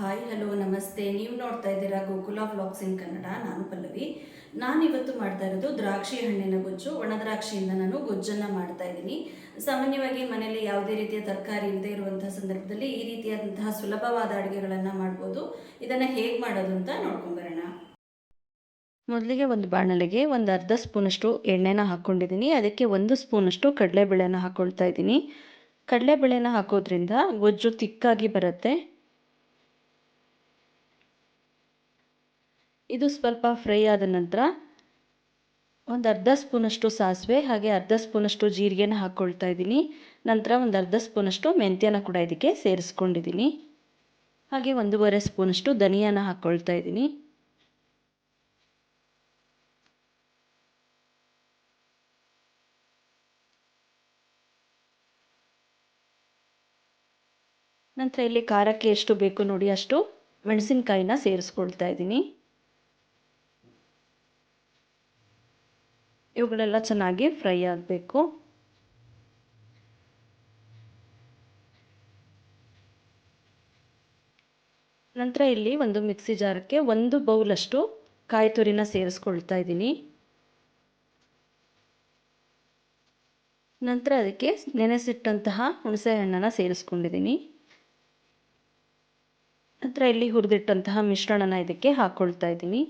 Hi hello ನಮಸ್ತೆ ನೀವು ನೋಡ್ತಾ ಇದ್ದೀರಾ ಗೋಕುಲ ವ್ಲಾಗ್ಸ್ ಇನ್ ಕನ್ನಡ. ನಾನು ಪಲ್ಲವಿ. ನಾನು ಇವತ್ತು ಮಾಡ್ತಾ ಇರೋದು ದ್ರಾಕ್ಷಿ ಹಣ್ಣಿನ ಗೊಜ್ಜು, ಒಣ ದ್ರಾಕ್ಷಿಯಿಂದ ನಾನು ಗೊಜ್ಜನ್ನು ಮಾಡ್ತಾ ಇದ್ದೀನಿ. ಸಾಮಾನ್ಯವಾಗಿ ಮನೆಯಲ್ಲಿ ಯಾವುದೇ ರೀತಿಯ ತರಕಾರಿ ಇಲ್ಲದೆ ಇರುವಂತಹ ಸಂದರ್ಭದಲ್ಲಿ ಈ ರೀತಿಯಾದಂತಹ ಸುಲಭವಾದ ಅಡುಗೆಗಳನ್ನು ಮಾಡ್ಬೋದು. ಇದನ್ನು ಹೇಗೆ ಮಾಡೋದು ಅಂತ ನೋಡ್ಕೊಂಬರೋಣ ಮೊದಲಿಗೆ ಒಂದು ಬಾಣಲೆಗೆ ಒಂದು ಅರ್ಧ ಸ್ಪೂನಷ್ಟು ಎಣ್ಣೆನ ಹಾಕ್ಕೊಂಡಿದ್ದೀನಿ. ಅದಕ್ಕೆ ಒಂದು ಸ್ಪೂನಷ್ಟು ಕಡಲೆಬೇಳೆನ ಹಾಕ್ಕೊಳ್ತಾ ಇದ್ದೀನಿ. ಕಡಲೆಬೇಳೆನ ಹಾಕೋದ್ರಿಂದ ಗೊಜ್ಜು ತಿಕ್ಕಾಗಿ ಬರುತ್ತೆ. ಇದು ಸ್ವಲ್ಪ ಫ್ರೈ ಆದ ನಂತರ ಒಂದು ಅರ್ಧ ಸ್ಪೂನಷ್ಟು ಸಾಸಿವೆ ಹಾಗೆ ಅರ್ಧ ಸ್ಪೂನಷ್ಟು ಜೀರಿಗೆನ ಹಾಕ್ಕೊಳ್ತಾ ಇದ್ದೀನಿ. ನಂತರ ಒಂದು ಅರ್ಧ ಸ್ಪೂನಷ್ಟು ಮೆಂತ್ಯನ ಕೂಡ ಇದಕ್ಕೆ ಸೇರಿಸ್ಕೊಂಡಿದ್ದೀನಿ. ಹಾಗೆ ಒಂದೂವರೆ ಸ್ಪೂನಷ್ಟು ಧನಿಯಾನ ಹಾಕ್ಕೊಳ್ತಾ ಇದ್ದೀನಿ. ನಂತರ ಇಲ್ಲಿ ಖಾರಕ್ಕೆ ಎಷ್ಟು ಬೇಕು ನೋಡಿ ಅಷ್ಟು ಮೆಣಸಿನ್ಕಾಯಿನ ಸೇರಿಸ್ಕೊಳ್ತಾ ಇದ್ದೀನಿ. ಇವುಗಳೆಲ್ಲ ಚೆನ್ನಾಗಿ ಫ್ರೈ ಆಗಬೇಕು. ನಂತರ ಇಲ್ಲಿ ಒಂದು ಮಿಕ್ಸಿ ಜಾರಕ್ಕೆ ಒಂದು ಬೌಲಷ್ಟು ಕಾಯಿ ತುರಿನ ಸೇರಿಸ್ಕೊಳ್ತಾ ಇದ್ದೀನಿ. ನಂತರ ಅದಕ್ಕೆ ನೆನೆಸಿಟ್ಟಂತಹ ಹುಣಸೆ ಹಣ್ಣನ್ನು ಸೇರಿಸ್ಕೊಂಡಿದ್ದೀನಿ. ನಂತರ ಇಲ್ಲಿ ಹುರಿದಿಟ್ಟಂತಹ ಮಿಶ್ರಣನ ಇದಕ್ಕೆ ಹಾಕ್ಕೊಳ್ತಾ ಇದ್ದೀನಿ.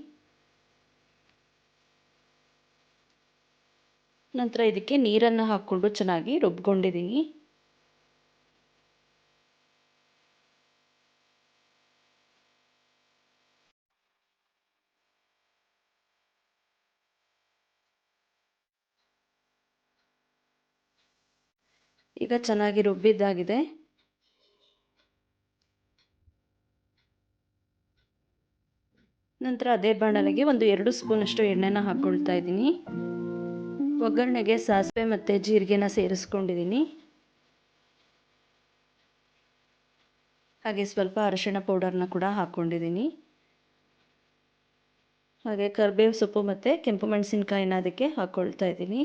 ನಂತರ ಇದಕ್ಕೆ ನೀರನ್ನು ಹಾಕ್ಕೊಂಡು ಚೆನ್ನಾಗಿ ರುಬ್ಕೊಂಡಿದ್ದೀನಿ. ಈಗ ಚೆನ್ನಾಗಿ ರುಬ್ಬಿದ್ದಾಗಿದೆ. ನಂತರ ಅದೇ ಬಾಣಲೆಗೆ ಒಂದು ಎರಡು ಸ್ಪೂನಷ್ಟು ಎಣ್ಣೆನ ಹಾಕ್ಕೊಳ್ತಾ ಇದ್ದೀನಿ. ಒಗ್ಗರಣೆಗೆ ಸಾಸಿವೆ ಮತ್ತು ಜೀರಿಗೆನ ಸೇರಿಸ್ಕೊಂಡಿದ್ದೀನಿ ಹಾಗೆ ಸ್ವಲ್ಪ ಅರಿಶಿಣ ಪೌಡರ್ನ ಕೂಡ ಹಾಕ್ಕೊಂಡಿದ್ದೀನಿ ಹಾಗೆ ಕರಿಬೇವು ಸೊಪ್ಪು ಮತ್ತು ಕೆಂಪು ಮೆಣಸಿನ್ಕಾಯಿನ ಅದಕ್ಕೆ ಹಾಕ್ಕೊಳ್ತಾ ಇದ್ದೀನಿ.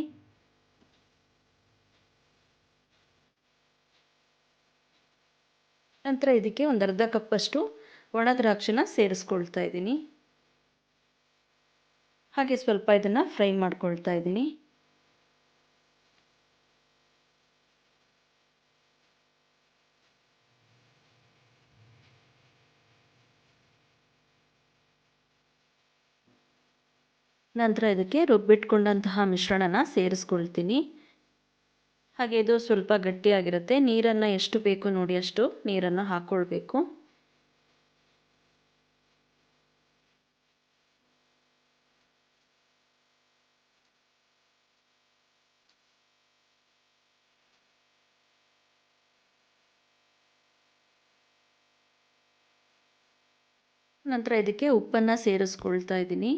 ನಂತರ ಇದಕ್ಕೆ ಒಂದು ಅರ್ಧ ಕಪ್ಪಷ್ಟು ಒಣ ದ್ರಾಕ್ಷಿನ ಸೇರಿಸ್ಕೊಳ್ತಾ ಇದ್ದೀನಿ. ಹಾಗೆ ಸ್ವಲ್ಪ ಇದನ್ನು ಫ್ರೈ ಮಾಡ್ಕೊಳ್ತಾ ಇದ್ದೀನಿ. ನಂತರ ಇದಕ್ಕೆ ರುಬ್ಬಿಟ್ಕೊಂಡಂತಹ ಮಿಶ್ರಣನ ಸೇರಿಸ್ಕೊಳ್ತೀನಿ. ಹಾಗೆ ಇದು ಸ್ವಲ್ಪ ಗಟ್ಟಿಯಾಗಿರುತ್ತೆ. ನೀರನ್ನು ಎಷ್ಟು ಬೇಕು ನೋಡಿ ಅಷ್ಟು ನೀರನ್ನು ಹಾಕ್ಕೊಳ್ಬೇಕು ನಂತರ ಇದಕ್ಕೆ ಉಪ್ಪನ್ನು ಸೇರಿಸ್ಕೊಳ್ತಾ ಇದ್ದೀನಿ.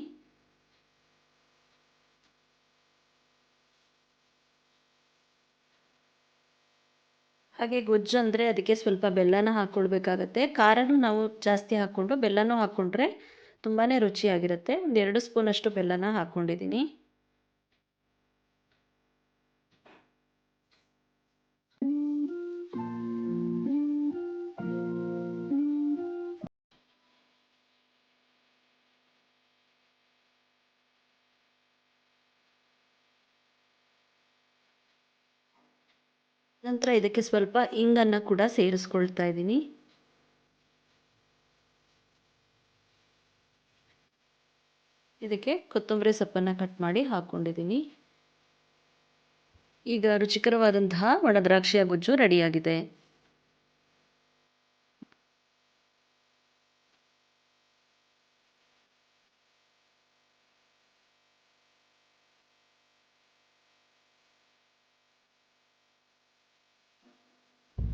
ಹಾಗೆ ಗೊಜ್ಜು ಅಂದರೆ ಅದಕ್ಕೆ ಸ್ವಲ್ಪ ಬೆಲ್ಲನ ಹಾಕ್ಕೊಳ್ಬೇಕಾಗತ್ತೆ ಖಾರನೂ ನಾವು ಜಾಸ್ತಿ ಹಾಕ್ಕೊಂಡು ಬೆಲ್ಲನೂ ಹಾಕ್ಕೊಂಡ್ರೆ ತುಂಬಾ ರುಚಿಯಾಗಿರುತ್ತೆ. ಒಂದು ಎರಡು ಸ್ಪೂನಷ್ಟು ಬೆಲ್ಲನ ಹಾಕ್ಕೊಂಡಿದ್ದೀನಿ ನಂತರ ಇದಕ್ಕೆ ಸ್ವಲ್ಪ ಇಂಗನ್ನು ಕೂಡ ಸೇರಿಸ್ಕೊಳ್ತಾ ಇದ್ದೀನಿ. ಇದಕ್ಕೆ ಕೊತ್ತಂಬರಿ ಸೊಪ್ಪನ್ನು ಕಟ್ ಮಾಡಿ ಹಾಕ್ಕೊಂಡಿದ್ದೀನಿ ಈಗ ರುಚಿಕರವಾದಂತಹ ಒಣದ್ರಾಕ್ಷಿಯ ಗೊಜ್ಜು ರೆಡಿಯಾಗಿದೆ